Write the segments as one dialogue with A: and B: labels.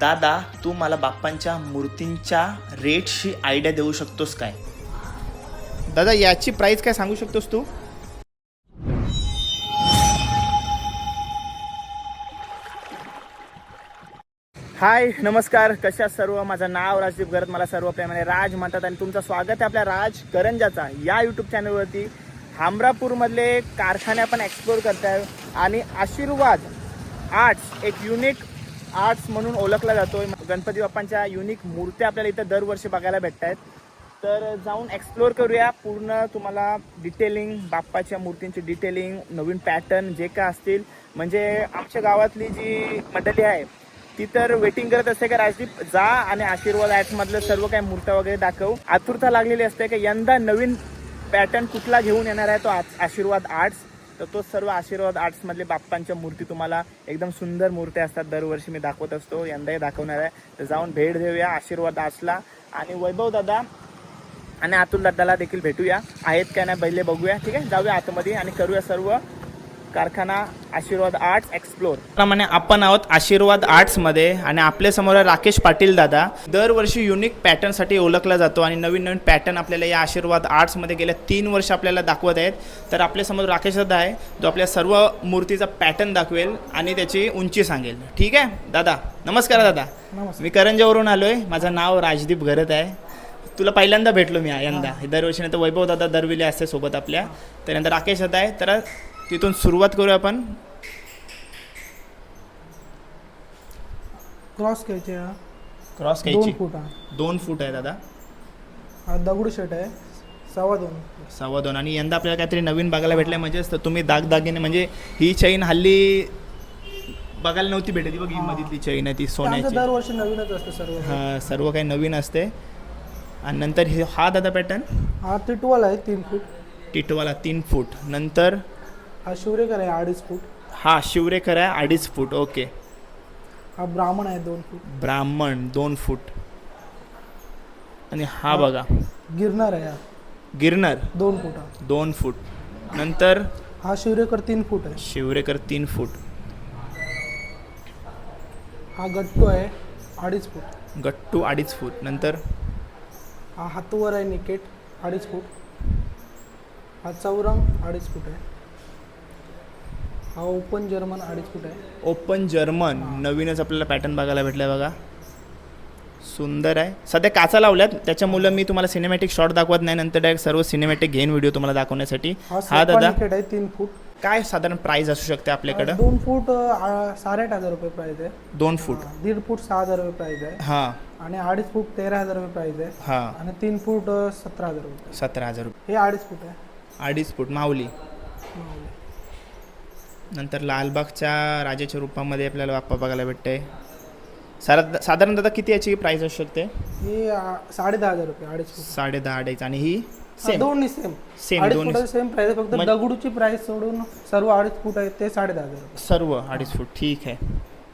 A: दादा तू मला बाप्पांच्या मूर्तींच्या रेटशी आयडिया देऊ शकतोस काय? दादा याची प्राईस काय सांगू शकतोस तू? हाय नमस्कार. कशा सर्व? माझं नाव राजदीप गरत मला सर्व प्रेमाने राज म्हणतात आणि तुमचं स्वागत आहे आपल्या राज करंजाचा या यूट्यूब चॅनलवरती हमरापूरमधले कारखाने आपण एक्सप्लोर आहे आणि आशीर्वाद आर्ट्स एक युनिक आर्ट्स म्हणून ओळखला जातो गणपती बाप्पांच्या युनिक मूर्त्या आपल्याला इथं दरवर्षी बघायला भेटत आहेत तर जाऊन एक्सप्लोर करूया. पूर्ण तुम्हाला डिटेलिंग बाप्पाच्या मूर्तींची डिटेलिंग नवीन पॅटर्न जे काय असतील. म्हणजे आमच्या गावातली जी मंडळी आहे ती तर वेटिंग करत असते का राजदीप? जा आणि आशीर्वाद आर्ट्स मधलं सर्व काही मूर्त्या वगैरे दाखव. आतुरता लागलेली असते का यंदा नवीन पॅटर्न कुठला घेऊन येणार आहे तो आशीर्वाद आर्ट्स? तर तो सर्व आशीर्वाद आर्ट्समधले बाप्पांच्या मूर्ती तुम्हाला एकदम सुंदर मूर्त्या असतात. दरवर्षी मी दाखवत असतो. यंदाही दाखवणार आहे. तर जाऊन भेट देऊया आशीर्वाद आर्ट्सला. आणि वैभव दादा आणि अतुल दादाला देखील भेटूया. आहेत का नाही पहिले बघूया. ठीक आहे? जाऊया आतमध्ये आणि करूया सर्व. कारखाना आशीर्वाद आर्ट्स एक्सप्लोर. प्रमाणे आपण आहोत आशीर्वाद आर्ट्समध्ये आणि आपल्यासमोर आहे राकेश पाटील दादा. दरवर्षी युनिक पॅटर्नसाठी ओळखला जातो आणि नवीन नवीन पॅटर्न आपल्याला या आशीर्वाद आर्ट्समध्ये गेल्या तीन वर्ष आपल्याला दाखवत आहेत. तर आपल्यासमोर राकेश दादा आहे जो आपल्या सर्व मूर्तीचा पॅटर्न दाखवेल आणि त्याची उंची सांगेल. ठीक आहे? दादा नमस्कार दादा. मी करंजावरून आलोय. माझं नाव राजदीप घरत आहे. तुला पहिल्यांदा भेटलो मी यंदा. दरवर्षी नाही तर वैभव दादा दरविले असते सोबत आपल्या. त्यानंतर राकेश दादा आहे. तर तिथून सुरुवात करू आपण.
B: क्रॉस घ्यायचे हा.
A: क्रॉस
B: दोन
A: घ्यायची.
B: फूट हा.
A: दोन फूट आहे दादा.
B: हा दगडू शेट आहे. सव्वा दोन.
A: सव्वा दोन. आणि यंदा आपल्याला काहीतरी नवीन बघायला भेटलंय म्हणजेच तर तुम्ही दागदागिने म्हणजे ही चैन हल्ली बघायला नव्हती भेटत. ही बघ ही
B: हा.
A: मधीतली चैन आहे ती
B: आमचं
A: सोन्याची.
B: दरवर्षी नवीनच असतं सर्व.
A: हा सर्व काही नवीन असते. आणि नंतर हे हा दादा पॅटर्न
B: हा तिटवाल आहे तीन फूट.
A: टिटवाला तीन फूट. नंतर
B: हा शिवरेकर आहे अडीच फूट.
A: हा शिवरेकर आहे अडीच फूट ओके.
B: हा ब्राह्मण आहे दोन फूट.
A: ब्राह्मण दोन फूट. आणि हा. बघा.
B: गिरणार आहे हा.
A: गिरनर?
B: दोन फूट हा.
A: दोन फूट. नंतर?
B: हा शिवरेकर तीन फूट आहे.
A: शिवरेकर तीन फूट.
B: हा गट्टू आहे अडीच फूट.
A: गट्टू अडीच फूट. नंतर?
B: हा हातवर आहे निकेट अडीच फूट. हा चौरंग अडीच फूट आहे. हा ओपन जर्मन अडीच फूट आहे?
A: ओपन जर्मन नवीनच आपल्याला पॅटर्न बघायला भेटलाय बघा. सुंदर आहे. सध्या काचा लावल्यात. त्याच्यामुळं मी तुम्हाला सिनेमॅटिक शॉट दाखवत नाही. नंतर डायरेक्ट सर्व सिनेमॅटिक घेईन व्हिडिओ तुम्हाला दाखवण्यासाठी.
B: हा
A: दादा.
B: आहे तीन फूट
A: काय साधारण प्राइस असू शकते आपल्याकडं?
B: दोन फूट अं, साडेआठ हजार रुपये प्राईज आहे.
A: दोन फूट
B: हा, दीड फूट सहा हजार रुपये प्राईज आहे.
A: हां.
B: आणि अडीच फूट तेरा हजार रुपये प्राईज आहे.
A: हां.
B: आणि तीन फूट अं, सतरा हजार रुपये.
A: सतरा हजार रुपये.
B: हे अडीच फूट आहे.
A: अडीच फूट माऊली. नंतर लालबागच्या राजाच्या रूपामध्ये आपल्याला बाप्पा बघायला भेटते सारा साधारण दादा किती याची प्राइस असू शकते?
B: हे साडे दहा हजार रुपये अडीच
A: साडे दहा अडीच. आणि ही सेम
B: दोन्ही सेम
A: सेम दोन्ही
B: सेम प्राईस फक्त दगडूची प्राईस सोडून सर्व अडीच फूट आहे ते साडे दहा हजार
A: सर्व अडीच फूट ठीक आहे.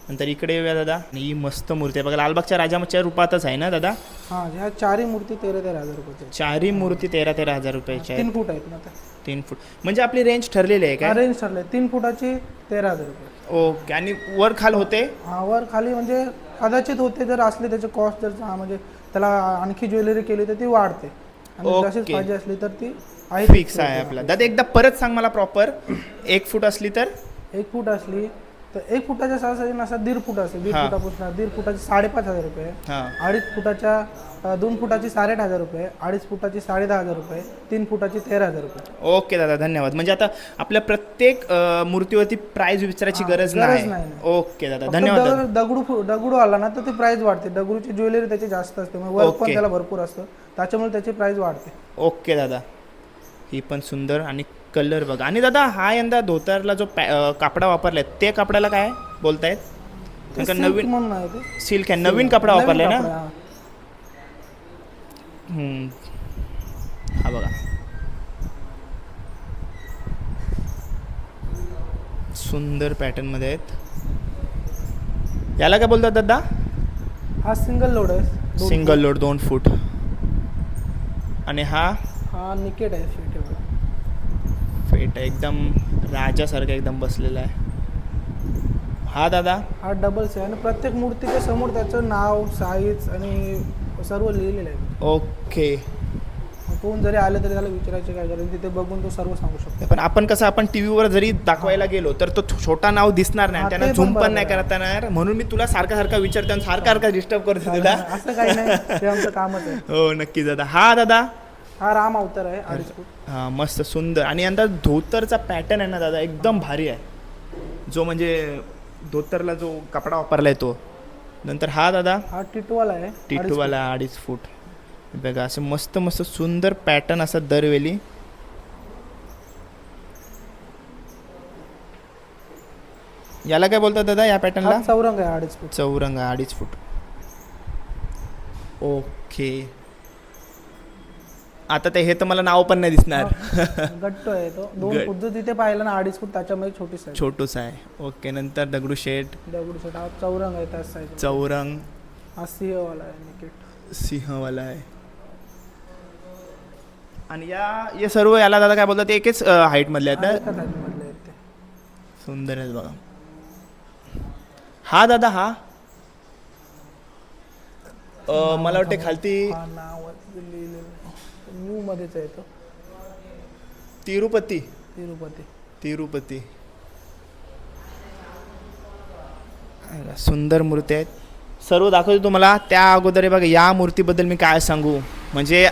A: नंतर इकडे येऊया दादा. आणि ही मस्त मूर्ती आहे. बघा लालबागच्या राजाच्या रूपातच आहे ना दादा?
B: हा ह्या चारही मूर्ती तेरा तेरा हजार आहेत.
A: चारही मूर्ती तेरा तेरा हजार रुपयाच्या
B: तीन फूट आहेत ना त्या
A: तीन फूट. म्हणजे आपली रेंज ठरलेली आहे
B: हा
A: काय
B: रेंज ठरले तीन फुटाची तेरा हजार रुपये.
A: ओके. आणि वर खाल होते?
B: हा वर खाली म्हणजे कदाचित होते जर असले त्याचे कॉस्ट जर हा, म्हणजे त्याला आणखी ज्वेलरी केली तर ती वाढते. आणि
A: ओके.
B: तशीच पाहिजे असली तर ती आहे.
A: फिक्स आहे आपला. दादा एकदा परत सांग मला प्रॉपर एक फूट असली तर?
B: एक फूट असली तर एक फुटाच्या सरासरी नसा दीड फूट असेल दीड. फुटापासून दीड फुटाची साडेपाच हजार रुपये अडीच फुटाच्या दोन फुटाची साडेआठ हजार रुपये अडीच फुटाची साडे दहा हजार रुपये तीन फुटाची तेरा हजार रुपये
A: ओके दादा धन्यवाद म्हणजे आता आपल्या प्रत्येक मूर्तीवरती प्राइस विचारायची गरज नाही. ओके दादा धन्यवाद.
B: दगड- दगडू आला ना तर ती प्राइस वाढते दगडूची ज्वेलरी त्याची जास्त असते मग वर्क पण. त्याला भरपूर असतं त्याच्यामुळे त्याची प्राइस वाढते
A: ओके दादा ही पण सुंदर आणि कलर बघा. आणि दादा हा यंदा धोतरला जो पॅ कापडा वापरलाय ते कापडाला काय बोलतायत? कारण का नवीन सिल्क आहे. नवीन कपडा वापरलाय ना?
B: हा.
A: हम्म. हा बघा. सुंदर पॅटर्नमध्ये आहेत. याला काय बोलतात दादा?
B: हा सिंगल लोड आहे. दोन
A: सिंगल लोड दोन फूट आणि हा.
B: हा निकेट आहे. फेट आहे.
A: एकदम राजासारखा एकदम बसलेला आहे. हा दादा?
B: हा डबल्स आहे. आणि प्रत्येक मूर्तीच्या समोर त्याचं नाव साईज आणि सर्व लिहिलेलं आहे.
A: ओके
B: कोण जरी आले तरी त्याला विचारायचे काय गरज तिथे बघून तो सर्व सांगू शकतो.
A: पण आपण कसं आपण टीव्हीवर जरी दाखवायला गेलो तर तो छोटा नाव दिसणार नाही.
B: हा,
A: त्यांना
B: पण
A: झूम पण
B: बरोबर
A: नाही
B: आहे.
A: करता येणार. म्हणून मी तुला सारखा सारखा विचारतो आणि सारखा सारखा डिस्टर्ब करतो तुला.
B: असं काही नाही. ते आमचं कामच आहे.
A: हो नक्की दादा. हा दादा?
B: हा राम अवतार आहे अडीच फूट.
A: हा मस्त सुंदर. आणि नंतर धोतरचा पॅटर्न आहे ना दादा एकदम भारी आहे. जो म्हणजे धोतरला जो कपडा वापरलाय तो. नंतर हा दादा.
B: हा टिटवाला आहे
A: टिटूवाला अडीच फूट. बघा असं मस्त मस्त सुंदर पॅटर्न असं दरवेळी याला काय बोलतात दादा या. पॅटर्नला
B: चौरंग आहे अडीच फूट.
A: चौरंग अडीच फूट. ओके. आता ते हे तर मला नाव पण नाही दिसणार.
B: गट्टो आहे तो. दोन
A: गट.
B: फूट तिथे पाहिला ना अडीच फूट त्याच्यामध्ये छोटी साईज
A: छोटूस आहे. ओके नंतर दगडूशेठ
B: दगडू शेट हा चौरंग आहे त्याच साईज
A: चौरंग.
B: हा सिंहवाला आहे निकेट
A: सिंहवाला आहे. आणि या हे सर्व याला दादा काय बोलतात एकच हाईट मधले आहेत ना?
B: एका type मधले आहेत ते.
A: सुंदर आहेत बघा. हा दादा हा. अ, मला वाटते खालती
B: हा नाव लिहिलेलं. मध्येच आहे तो.
A: तिरुपती.
B: तिरुपती.
A: तिरुपती. सुंदर मूर्ती आहेत. सर्व दाखवतो तुम्हाला. त्या अगोदर हे बघा या मूर्तीबद्दल मी काय सांगू? म्हणजे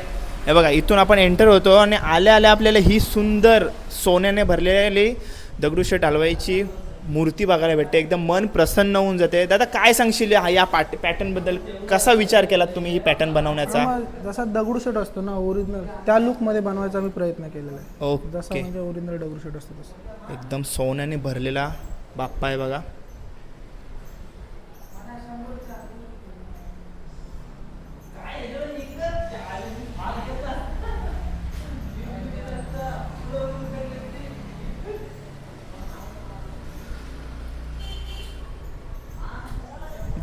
A: हे बघा इथून आपण एंटर होतो आणि आल्या आल्या आपल्याला ही सुंदर सोन्याने भरलेली दगडूशेठ हलवाईची मूर्ती बघायला भेटते. एकदम मन प्रसन्न होऊन जाते. दादा काय सांगशील हा या पॅट पॅटर्नबद्दल कसा विचार केलात तुम्ही ही पॅटर्न बनवण्याचा?
B: जसा दगडूशेट असतो ना ओरिजिनल त्या लुकमध्ये बनवायचा मी प्रयत्न केलेला आहे. जसा
A: ओके
B: म्हणजे ओरिजिनल दगडूशेट असतो तसं.
A: एकदम सोन्याने भरलेला बाप्पा आहे बघा.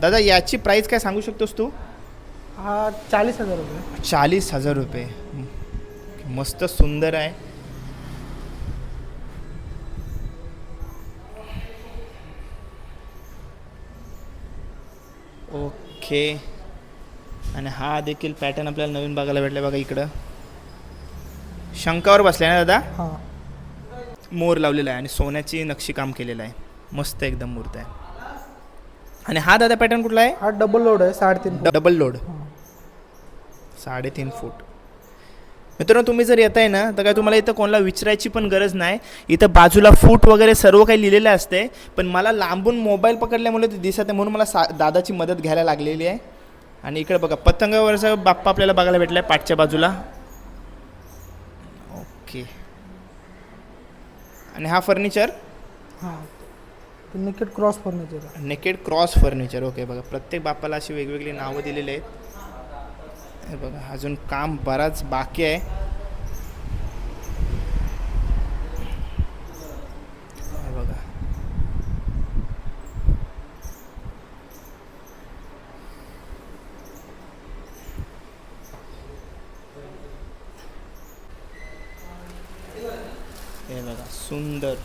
A: दादा याची प्राइस काय सांगू शकतोस तू?
B: हा चाळीस हजार रुपये.
A: चाळीस हजार रुपये. मस्त सुंदर आहे. ओके. आणि हा देखील पॅटर्न आपल्याला नवीन बघायला भेटला बघा इकडं. शंकावर बसलाय ना दादा?
B: हा.
A: मोर लावलेला आहे आणि सोन्याची नक्षी काम केलेलं आहे. मस्त एकदम मूर्त आहे. आणि हा दादा पॅटर्न कुठला आहे?
B: हा डबल लोड आहे साडेतीन फूट.
A: Double load. साडेतीन फूट मित्रांनो तुम्ही जर येत आहे ना तर काय तुम्हाला इथं कोणाला विचारायची पण गरज नाही. इथं बाजूला फूट वगैरे सर्व काही लिहिलेलं असते पण मला लांबून मोबाईल पकडल्यामुळे ते दिसत आहे म्हणून मला सा दादाची मदत घ्यायला लागलेली आहे. आणि इकडे बघा पतंगावरचा बाप्पा आपल्याला बघायला भेटला आहे पाठच्या बाजूला. ओके आणि हा फर्निचर
B: हा. ते नेकेड क्रॉस फर्निचर आहे.
A: नेकेड क्रॉस फर्निचर ओके बघा प्रत्येक बाप्पाला अशी वेगवेगळी नावं दिलेली आहेत. हे बघा अजून काम बराच बाकी आहे. बघा. हे बघा सुंदर.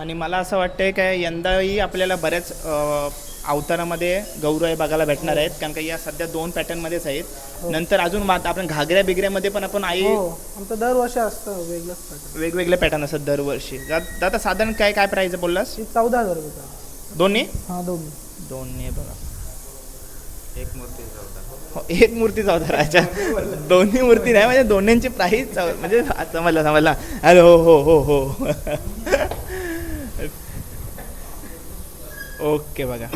A: आणि मला असं वाटतंय काय यंदाही आपल्याला बऱ्याच अवतारामध्ये गौरव बघायला भेटणार आहेत. कारण का या सध्या दोन पॅटर्नमध्येच आहेत. नंतर अजून आपण घागऱ्या बिगऱ्यामध्ये पण आपण आई
B: हो आमचं दरवर्षी असतं पॅटर्न
A: वेगवेगळे पॅटर्न असतात दरवर्षी दादा साधारण काय काय प्राईज बोललास?
B: ही चौदा हजार रुपये
A: दोन्ही?
B: हा दोन
A: दोन्ही आहे बघा. एक मूर्ती हो एक मूर्ती चौदा राजा. दोन्ही मूर्ती नाही म्हणजे दोन्हींची प्राईस म्हणजे समजला समजला अरे हो हो हो हो. ओके बघा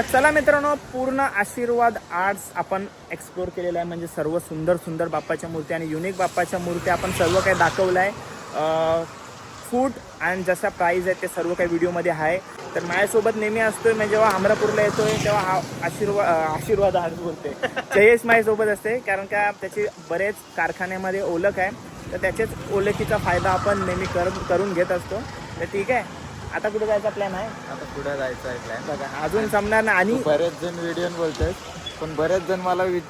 A: चला मित्रांनो पूर्ण आशीर्वाद आर्ट्स आपण एक्सप्लोर केलेलं आहे. म्हणजे सर्व सुंदर सुंदर बाप्पाच्या मूर्ती आणि युनिक बाप्पाच्या मूर्ती आपण सर्व काही दाखवलं आहे फूड अँड जसा प्राईज आहे ते सर्व काही व्हिडिओमध्ये आहे. तर माझ्यासोबत नेहमी असतोय म्हणजे जेव्हा अमरापूरला येतोय तेव्हा हा आशीर्वाद आशीर्वाद आर्ट्स बोलते. जयेश माझ्यासोबत असते कारण का त्याची बरेच कारखान्यामध्ये ओळख आहे. तर त्याचेच ओळखीचा फायदा आपण नेहमी कर करून घेत असतो. तर ठीक आहे. आता कुठे जायचा प्लॅन आहे?
C: आता पुढे जायचं आहे प्लॅन
A: बघा अजून जमणार ना आणि
C: बरेच जण व्हिडिओ बोलतोय पण बरेच जण मला वि-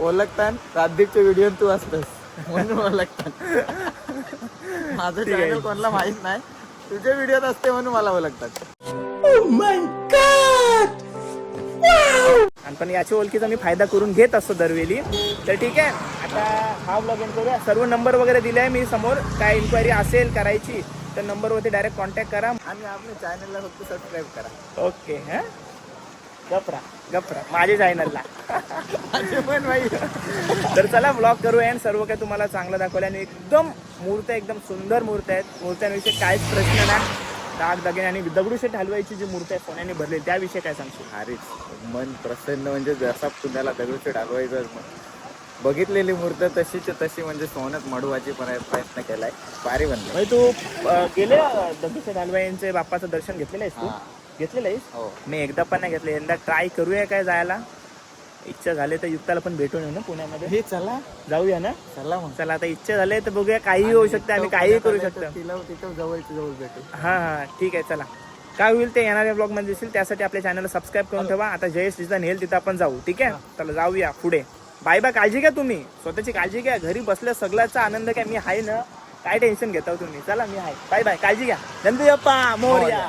C: ओळखतात. राजदीपचे व्हिडिओ तू असतोस. म्हणून ओळखतात. माझं
A: ठीक आहे.
C: चॅनल कोणाला माहीत नाही. तुझे व्हिडिओत असते म्हणून मला ओळखतात.
A: आणि पण याच्या ओळखीचा मी फायदा करून घेत असतो दरवेळी. तर ठीक आहे. आता हा ब्लॉग एंड करूया. सर्व नंबर वगैरे दिले आहे मी समोर. काय इन्क्वायरी असेल करायची तर नंबरवरती डायरेक्ट कॉन्टॅक्ट करा.
C: आणि आपल्या चॅनलला फक्त सबस्क्राईब करा.
A: ओके हां? गपरा गपरा माझ्या चॅनलला
C: माझे पण भाई
A: तर चला ब्लॉग करू आणि सर्व काही तुम्हाला चांगलं दाखवलं आणि एकदम मूर्त्या एकदम सुंदर मूर्त्या आहेत. मूर्त्यांविषयी काहीच प्रश्न नाही. दाग दागिने आणि दगडूशेठ हलवाईची जी मूर्ती आहे सोन्याने भरली त्याविषयी काय सांगशील?
C: भारीच मन प्रसन्न म्हणजे जसा पुण्याला दगडूशेठ हलवायचं बघितलेली मूर्त तशीच तशी म्हणजे मडवायची पण प्रयत्न केलाय. भारी बनलं.
A: म्हणजे तू अं, गेले अं, दगडूशेठ बाप्पाचं दर्शन घेतलेलं आहेस तू. घेतलेलं आहेस?
C: हो.
A: मी एकदा पण नाही घेतलं. यंदा ट्राय करूया काय जायला? इच्छा झाली तर युक्ताला पण भेटून येऊ ना पुण्यामध्ये.
C: हे चला.
A: जाऊया ना?
C: चला मग.
A: चला आता इच्छा झाली तर बघूया काही होऊ शकते आम्ही काही करू शकतो.
C: तिला तिथं जवळची जवळ भेटू
A: हा हा ठीक आहे चला. काय होईल ते येणाऱ्या ब्लॉगमध्ये दिसेल. त्यासाठी आपल्या चॅनलला सबस्क्राईब करून ठेवा. आता जयेश जिथं नेल तिथं आपण जाऊ. ठीक आहे? चला जाऊया पुढे. बाय बाय काळजी घ्या तुम्ही. स्वतःची काळजी घ्या. घरी बसल्या सगळ्याचा आनंद काय मी आहे ना काय टेन्शन घेता तुम्ही? चला मी आहे बाय बाय काळजी घ्या. गणपती बाप्पा मोरया.